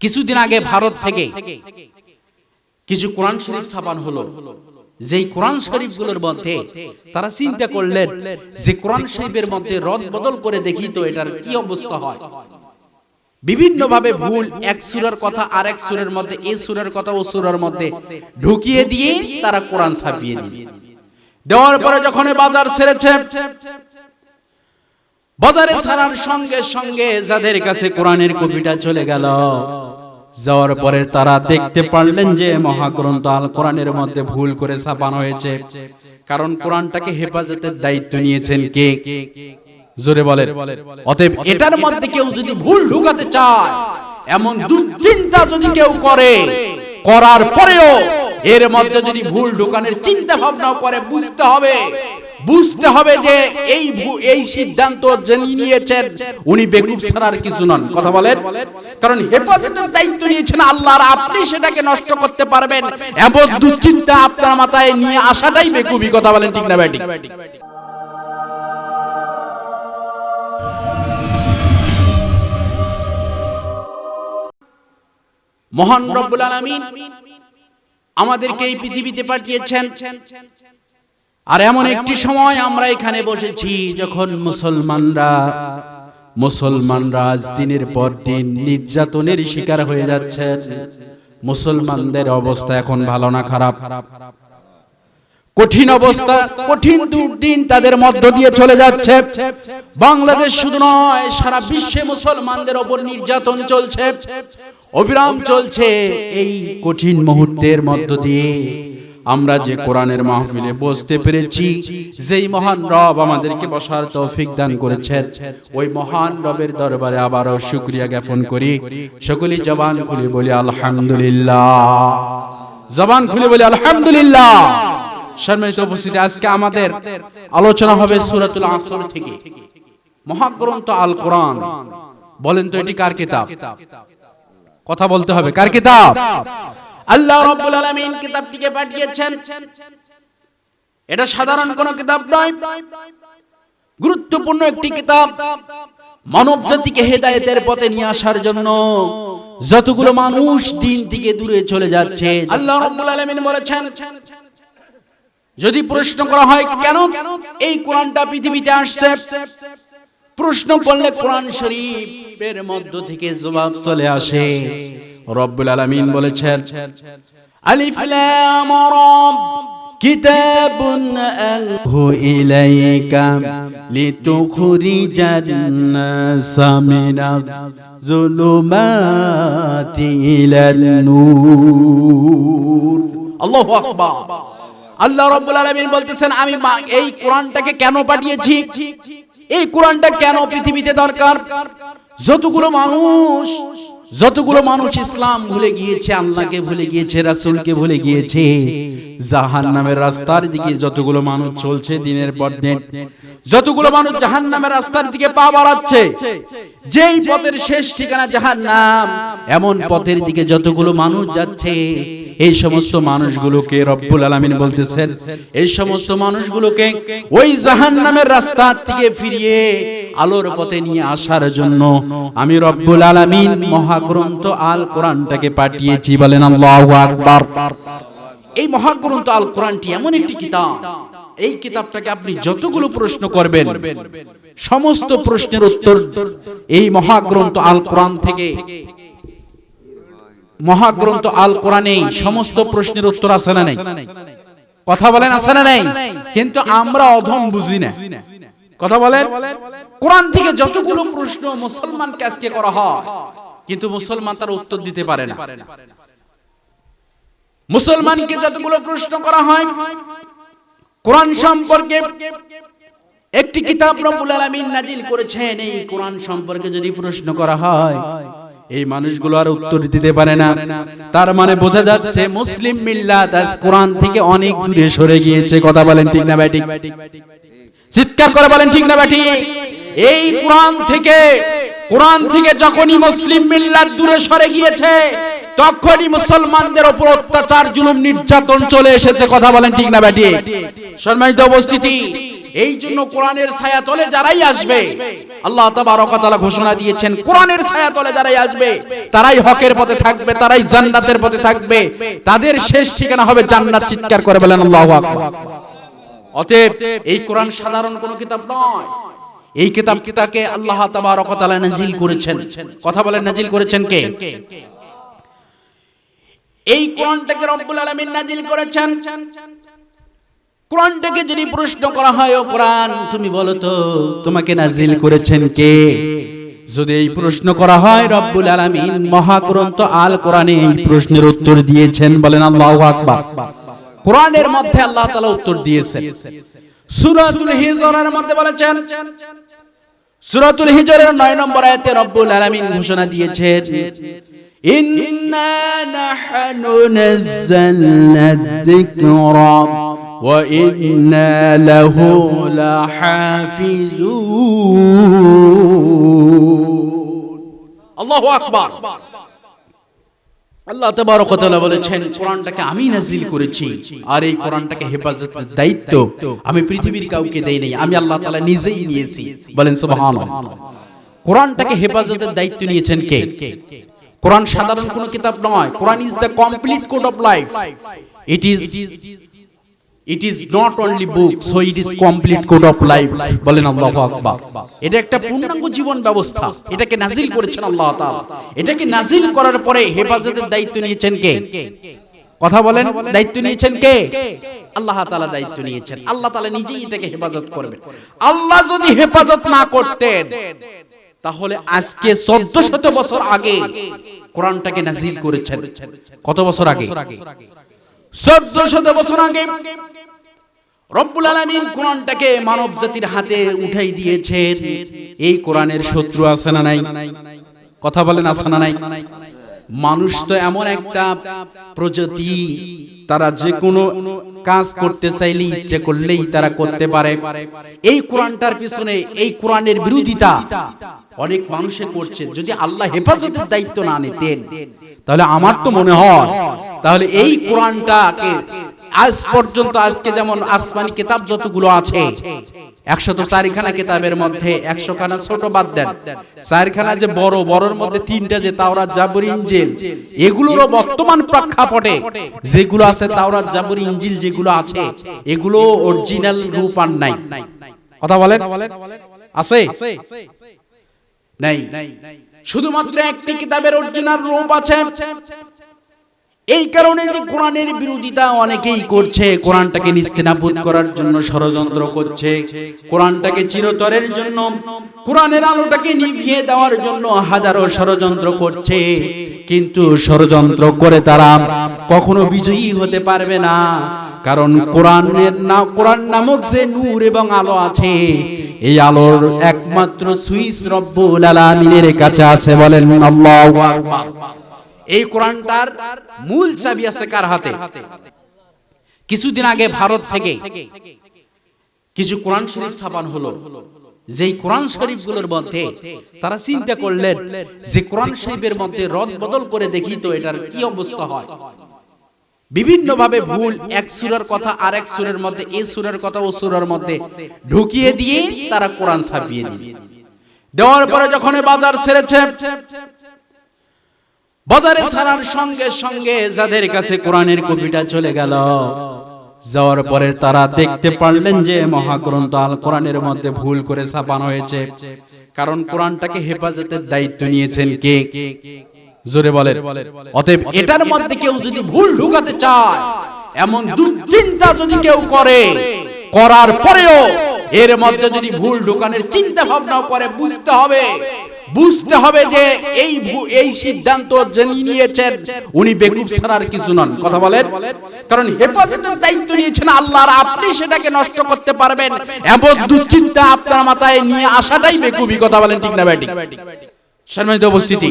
কিছুদিন আগে ভারত থেকে কিছু কোরআন শরীফ ছাপান হলো। যেই কোরআন শরীফগুলোর মধ্যে তারা চিন্তা করলেন যে কোরআন শরীফের মধ্যে রদ বদল করে দেখি তো এটার কি অবস্থা হয়। বিভিন্ন ভাবে ভুল এক সুরের কথা আর এক সুরের মধ্যে এ সুরের কথা ও সুরের মধ্যে ঢুকিয়ে দিয়ে তারা কোরআন ছাপিয়ে দিয়ে দেওয়ার পরে যখন বাজার ছেড়েছে বাজারে ছাড়ার সঙ্গে সঙ্গে যাদের কাছে কোরআনের কপিটা চলে গেল যাওয়ার পরে তারা দেখতে পারলেন যে মহাগ্রন্থ আল কোরআনের মধ্যে ভুল করে ছাপানো হয়েছে। কারণ কোরআনটাকে হেফাজতের দায়িত্ব নিয়েছেন কে? জোরে বলেন। অতএব এটার মধ্যে কেউ যদি ভুল ঢুকাতে চায় এমন দুশ্চিন্তা যদি কেউ করে করার পরেও এর মধ্যে যদি ভুল ঢুকানোর চিন্তা ভাবনা করে বুঝতে হবে। বুঝতে হবে যে এই এই সিদ্ধান্ত যিনি নিয়েছেন, উনি বেকুব ছাড়ার কিছু নন। কথা বলেন? কারণ হেফাজতের দায়িত্ব নিয়েছেন আল্লাহ আর আপনি সেটাকে নষ্ট করতে পারবেন। এমন দুশ্চিন্তা আপনার মাথায় নিয়ে আসাটাই বেকুবি, কথা বলেন ঠিক না ব্যাটি মহান রব্বুল আলামিন আমাদেরকে এই পৃথিবীতে পাঠিয়েছেন। আর এমন একটি সময় আমরা এখানে বসেছি যখন মুসলমানরা মুসলমানরা আজ দিনের পর দিন নির্যাতনের শিকার হয়ে যাচ্ছে মুসলমানদের অবস্থা এখন ভালো না খারাপ। কঠিন অবস্থা কঠিন দুর্দিন তাদের মধ্য দিয়ে চলে যাচ্ছে। বাংলাদেশ শুধু নয় সারা বিশ্বে মুসলমানদের ওপর নির্যাতন চলছে। অবিরাম চলছে এই কঠিন মুহূর্তের মধ্য দিয়ে। আমরা যে কোরআনের মাহফিলে বসতে পেরেছি, যেই মহান রব আমাদেরকে বসার তৌফিক দান করেছেন, ওই মহান রবের দরবারে আবারও শুক্রিয়া জ্ঞাপন করি। সকলেই জবান খুলে বলি আলহামদুলিল্লাহ। জবান খুলে বলি আলহামদুলিল্লাহ। সম্মানিত উপস্থিতি, আজকে আমাদের আলোচনা হবে সূরাতুল আসর থেকে। মহাগ্রন্থ আল কোরআন। বলেন তো এটি কার কিতাব? কথা বলতে হবে, কার কিতাব? আল্লাহ রাব্বুল আলামিন কিতাবটিকে পাঠিয়েছেন। এটা সাধারণ কোনো কিতাব নয়। গুরুত্বপূর্ণ একটি কিতাব। মানব জাতিকে হেদায়েতের পথে নিয়ে আসার জন্য যতগুলো মানুষ দিন থেকে দূরে চলে যাচ্ছে। আল্লাহ রাব্বুল আলামিন বলেছেন, যদি প্রশ্ন করা হয়, কেন এই কোরআনটা পৃথিবীতে আসছে? প্রশ্ন করলে কোরআন শরীফের মধ্য থেকে জবাব চলে আসে। রব্বুল আলামিন বলেছেন আলিফ লাম আল্লাহু রাব্বুল আলামিন বলতেছেন আমি মা- এই কোরআনটাকে কেন পাঠিয়েছি? এই কোরআনটা কেন পৃথিবীতে দরকার? যতগুলো মানুষ যতগুলো মানুষ ইসলাম ভুলে গিয়েছে, আল্লাহকে ভুলে গিয়েছে, রাসূলকে ভুলে গিয়েছে জাহান নামের রাস্তার দিকে যতগুলো মানুষ চলছে দিনের পর দিন, যতগুলো মানুষ জাহান নামের রাস্তার দিকে পা বাড়াচ্ছে, যেই পথের শেষ ঠিকানা জাহান নাম এমন পথের দিকে যতগুলো মানুষ যাচ্ছে, এই সমস্ত মানুষগুলোকে রব্বুল আলামিন বলতেছেন, এই সমস্ত মানুষগুলোকে ওই জাহান নামের রাস্তা থেকে ফিরিয়ে আলোর পথে নিয়ে আসার জন্য আমি রব্বুল আলামিন মহাগ্রন্থ আল কোরআনটাকে পাঠিয়েছি বলেন আল্লাহু আকবার। এই মহাগ্রন্থ আল কোরআনটি এমন একটি কিতাব। এই কিতাবটাকে আপনি যতগুলো প্রশ্ন করবেন সমস্ত প্রশ্নের উত্তর এই মহাগ্রন্থ আল কোরআন থেকে। মহাগ্রন্থ আল কোরআনেই সমস্ত প্রশ্নের উত্তর আছে না নাই? কথা বলেন আছে না নাই? কিন্তু আমরা অধম বুঝি না। কথা বলেন? কোরআন থেকে যতগুলো প্রশ্ন মুসলমানকে আজকে করা হয় কিন্তু মুসলমান তার উত্তর দিতে পারে না। মুসলমানকে যতগুলো প্রশ্ন করা হয় কোরআন সম্পর্কে একটি কিতাব রব্বুল আলামিন নাজিল করেছেন এই কোরআন সম্পর্কে যদি প্রশ্ন করা হয় এই মানুষগুলো আর উত্তর দিতে পারে না। তার মানে বোঝা যাচ্ছে মুসলিম মিল্লাত আজ কোরআন থেকে অনেক দূরে সরে গিয়েছে। কথা বলেন ঠিক না ব্যাটি চিৎকার করে বলেন, ঠিক না ব্যাটি এই কোরআন থেকে কোরআন থেকে যখনই মুসলিম মিল্লাত দূরে সরে গিয়েছে, তখনই মুসলমানদের উপর অত্যাচার, জুলুম, নির্যাতন চলে এসেছে। কথা বলেন, ঠিক না ব্যাটি সম্মানিত উপস্থিতি, এই জন্য কোরআনের ছায়া তলে যারাই আসবে, আল্লাহ তাবারক ওয়া তাআলা ঘোষণা দিয়েছেন, কোরআনের ছায়া তলে যারাই আসবে, তারাই হকের পথে থাকবে, তারাই জান্নাতের পথে থাকবে। তাদের শেষ ঠিকানা হবে জান্নাত, চিৎকার করে বলেন, আল্লাহু আকবার। অতএব এই কোরআন সাধারণ কোনো কিতাব নয়। এই কিতাব কিতাবকে আল্লাহ তাবারক ওয়া তাআলা নাজিল করেছেন। কথা বলেন নাজিল করেছেন কে? এই কোরআনটাকে রব্বুল আলামিন নাজিল করেছেন। কোরআনটাকে যদি প্রশ্ন করা হয় ও কোরআন তুমি বলো তো তোমাকে নাজিল করেছেন কে? যদি এই প্রশ্ন করা হয় রব্বুল আলামিন মহাগ্রন্থ আল কোরআনে এই প্রশ্নের উত্তর দিয়েছেন বলেন আল্লাহু আকবার। কোরআনের মধ্যে আল্লাহ তাআলা উত্তর দিয়েছেন। সূরাতুল হিজরের মধ্যে বলেছেন, সূরাতুল হিজরের 9 নম্বর আয়াতে রব্বুল আলামিন ঘোষণা দিয়েছেন, ইন্না নাহনু নাযালনা যিকরা ওয়া ইন্না লাহু লাহাফিজুন। আল্লাহু আকবার। আল্লাহ তাবারক তাআলা বলেছেন, কোরআনটাকে আমি নাজিল করেছি, আর এই কোরআনটাকে হেফাজতের দায়িত্ব আমি পৃথিবীর কাউকে দেই নাই, আমি আল্লাহ তাআলা নিজেই নিয়েছি। বলেন সুবহানাল্লাহ। কোরআনটাকে হেফাজতের দায়িত্ব নিয়েছেন কে? কোরআন সাধারণ কোনো কিতাব নয়, Quran is the complete code of life it is it is not only book so it is complete code of life বলেন আল্লাহু আকবার। এটা একটা পূর্ণাঙ্গ জীবন ব্যবস্থা। এটাকে নাজিল করেছেন আল্লাহ তাআলা। এটাকে নাজিল করার পরে হেফাজতের দায়িত্ব নিয়েছেন কে? কথা বলেন দায়িত্ব নিয়েছেন কে? আল্লাহ তাআলা দায়িত্ব নিয়েছেন। আল্লাহ তাআলা নিজেই এটাকে হেফাজত করবেন। আল্লাহ যদি হেফাজত না করতেন তাহলে আজকে চোদ্দ শত বছর আগে কোরআনটাকে নাজিল করেছেন। কত বছর আগে? চোদ্দ শত বছর আগে রব্বুল কোরআনটাকে মানব জাতির হাতে উঠাই এই কোরআনের শত্রু আছে না নাই? কথা বলেন না নাই? মানুষ তো এমন একটা প্রজাতি, তারা যে কোনো কাজ করতে চাইলেই ইচ্ছে করলেই তারা করতে পারে। এই কোরআনটার পিছনে, এই কোরআনের বিরোধিতা অনেক মানুষে করছে। যদি আল্লাহ হেফাজতের দায়িত্ব না নিতেন, তাহলে আমার তো মনে হয় তাহলে এই কোরআনটাকে আজ পর্যন্ত আজকে যেমন আসমানি কিতাব যতগুলো আছে একশত চারিখানা কিতাবের মধ্যে একশো খানা ছোট বাদ দেন চারখানা যে বড় বড়র মধ্যে তিনটা যে তাওরাত জাবর ইঞ্জিল এগুলোরও বর্তমান প্রেক্ষাপটে যেগুলো আছে তাওরাত জাবর ইঞ্জিল যেগুলো আছে এগুলো অরিজিনাল রূপ আর নাই। কথা বলেন? আছে? নাই। শুধুমাত্র একটি কিতাবের অরিজিনাল রূপ আছে। এই কারণে যে কোরআনের বিরোধিতা অনেকেই করছে, কোরআনটাকে নিস্তেনাবুদ করার জন্য ষড়যন্ত্র করছে, কোরআনটাকে চিরতরের জন্য, কোরআনের আলোটাকে নিভিয়ে দেওয়ার জন্য হাজারো ষড়যন্ত্র করছে, কিন্তু ষড়যন্ত্র করে তারা কখনো বিজয়ী হতে পারবে না, কারণ কোরআনের না, কোরআন নামক যে নূর এবং আলো আছে, এই আলোর একমাত্র সুইস রব্বুল আলামিনের কাছে আছে, বলেন আল্লাহু আকবার। এই কোরআনটার মূল চাবি আছে কার হাতে? কিছুদিন আগে ভারত থেকে কিছু কোরআন শরীফ ছাপানো হলো। যেই কোরআন শরীফগুলোর মধ্যে তারা চিন্তা করলেন যে কোরআন শরীফের মধ্যে রদ বদল করে দেখি তো এটার কি অবস্থা হয়। বিভিন্ন ভাবে ভুল, এক সুরের কথা আর এক সুরের মধ্যে, এ সুরের কথা ও সুরের মধ্যে ঢুকিয়ে দিয়ে তারা কোরআন ছাপিয়ে দিয়ে দেওয়ার পরে যখন বাজার ছেড়েছে বাজারে ছাড়ার সঙ্গে সঙ্গে যাদের কাছে কোরআনের কপিটা চলে গেল, যাওয়ার পরে তারা দেখতে পারলেন যে মহাগ্রন্থ আল কোরআনের মধ্যে ভুল করে ছাপানো হয়েছে। কারণ কোরআনটাকে হেফাজতের দায়িত্ব নিয়েছেন কে? জোরে বলেন। অতএব এটার মধ্যে কেউ যদি ভুল ঢুকাতে চায়, এমন দুশ্চিন্তা যদি কেউ করে, করার পরেও এর মধ্যে যদি ভুল ঢুকানোর চিন্তা ভাবনা করে, বুঝতে হবে বুঝতে হবে যে এই এই সিদ্ধান্ত যিনি নিয়েছেন, উনি বেকুব ছাড়ার কিছু নন। কথা বলেন? কারণ হেফাজতের দায়িত্ব নিয়েছেন আল্লাহ আর আপনি সেটাকে নষ্ট করতে পারবেন। এমন দুশ্চিন্তা আপনার মাথায় নিয়ে আসাটাই বেকুবি। কথা বলেন ঠিক না ব্যাটি সম্মানিত উপস্থিতি।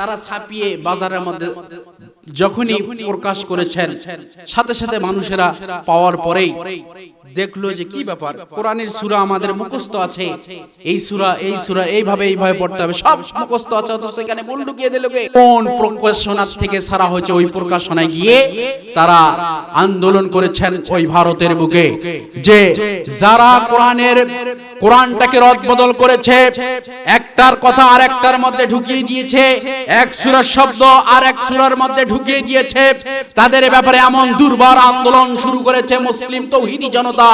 তারা ছাপিয়ে বাজারের মধ্যে যখনই প্রকাশ করেছেন সাথে সাথে মানুষেরা পাওয়ার পরেই দেখল যে কি ব্যাপার। কোরআনের সূরা আমাদের মুখস্থ আছে। এই সূরা এই সূরা এইভাবে এইভাবে পড়তে হবে। সব মুখস্থ আছে অথচ সেখানে ভুল ঢুকিয়ে দিল কে? কোন প্রকাশনার থেকে ছাড়া হয়েছে ওই প্রকাশনায় গিয়ে তারা আন্দোলন করেছেন ওই ভারতের বুকে। যে যারা কোরআনের কোরআনটাকে রদবদল করেছে একটার কথা আর একটার মধ্যে ঢুকিয়ে দিয়েছে এক সূরার শব্দ আর এক সূরার মধ্যে ঢুকিয়ে দিয়েছে। তাদের ব্যাপারে এমন দুর্বার আন্দোলন শুরু করেছে মুসলিম তৌহিদি জনতা।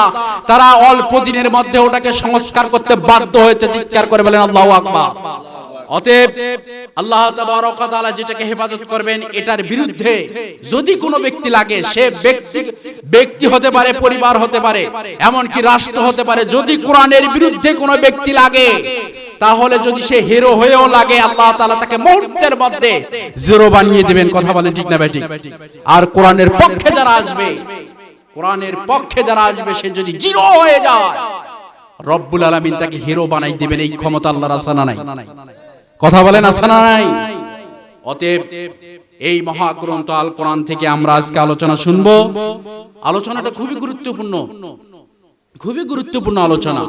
তারা অল্প দিনের মধ্যে ওটাকে সংস্কার করতে বাধ্য হয়েছে, চিৎকার করে বলেন, আল্লাহু আকবার। অতএব আল্লাহ তাআলা যেটাকে হেফাজত করবেন, এটার বিরুদ্ধে যদি কোনো ব্যক্তি লাগে, সে ব্যক্তি ব্যক্তি হতে পারে, পরিবার হতে পারে, এমনকি রাষ্ট্র হতে পারে, যদি কোরআনের বিরুদ্ধে কোনো ব্যক্তি লাগে তাহলে যদি সে হিরো হয়েও লাগে, আল্লাহ তাআলা তাকে মুহূর্তের মধ্যে জিরো বানিয়ে দিবেন। কথা বলেন ঠিক না বেঠিক আর কোরআনের পক্ষে যারা আসবে, কোরআনের পক্ষে যারা আসবে, সে যদি জিরো হয়ে যায়, রব্বুল আলামিন তাকে হিরো বানাই দিবেন। এই ক্ষমতা আল্লাহর আসানা নাই? কথা বলেন আসানা নাই? অতএব এই মহাগ্রন্থ আল কোরআন থেকে আমরা আজকে আলোচনা শুনব। আলোচনাটা খুবই গুরুত্বপূর্ণ। খুবই গুরুত্বপূর্ণ আলোচনা।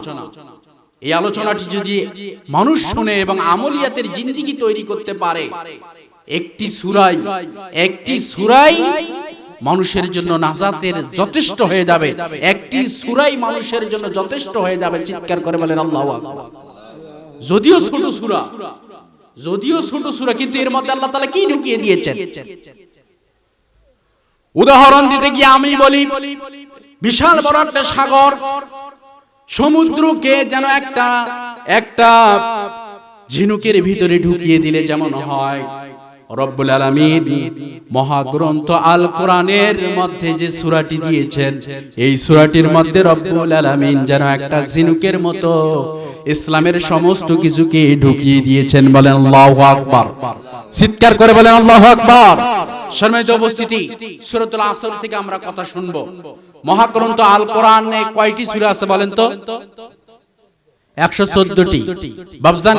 এই আলোচনাটি যদি মানুষ শুনে এবং আমলিয়াতের জিন্দিগি তৈরি করতে পারে, একটি সুরাই একটি সুরাই মানুষের জন্য নাজাতের যথেষ্ট হয়ে যাবে। একটি সুরাই মানুষের জন্য যথেষ্ট হয়ে যাবে, চিৎকার করে বলেন আল্লাহু যদিও ছোট সুরা, যদিও ছোট সুরা, কিন্তু এর মধ্যে আল্লাহ তাআলা কি ঢুকিয়ে দিয়েছেন? উদাহরণ দিতে গিয়ে আমি বলি, বিশাল বড় একটা সাগর সমুদ্রকে যেন একটা একটা ঝিনুকের ভিতরে ঢুকিয়ে দিলে যেমন হয়। রব্বুল আলামিন মহাগ্রন্থ আল কোরআনের মধ্যে যে সূরাটি দিয়েছেন, এই সূরাটির মধ্যে রব্বুল আলামিন যেন একটা ঝিনুকের মতো ইসলামের সমস্ত কিছুকে ঢুকিয়ে দিয়েছেন বলেন আল্লাহু আকবার। চিৎকার করে বলেন আল্লাহু আকবার। সম্মানিত উপস্থিতি, সূরাতুল আসর থেকে আমরা কথা শুনব। মহাগ্রন্থ আল কোরআনে কয়টি সূরা আছে বলেন তো?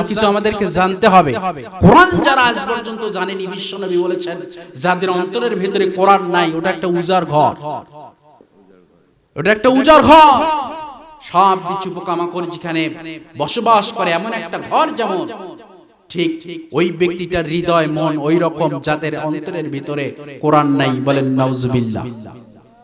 কিছু যাদের অন্তরের নাই, ওটা একটা উজার ঘর। ওটা একটা ঘর। সব বিচু পোকামাকড় বসবাস করে, এমন একটা ঘর যেমন ঠিক ওই ব্যক্তিটার হৃদয় মন ওই রকম যাদের অন্তরের ভিতরে কোরআন নাই বলেন নাউজুবিল্লাহ।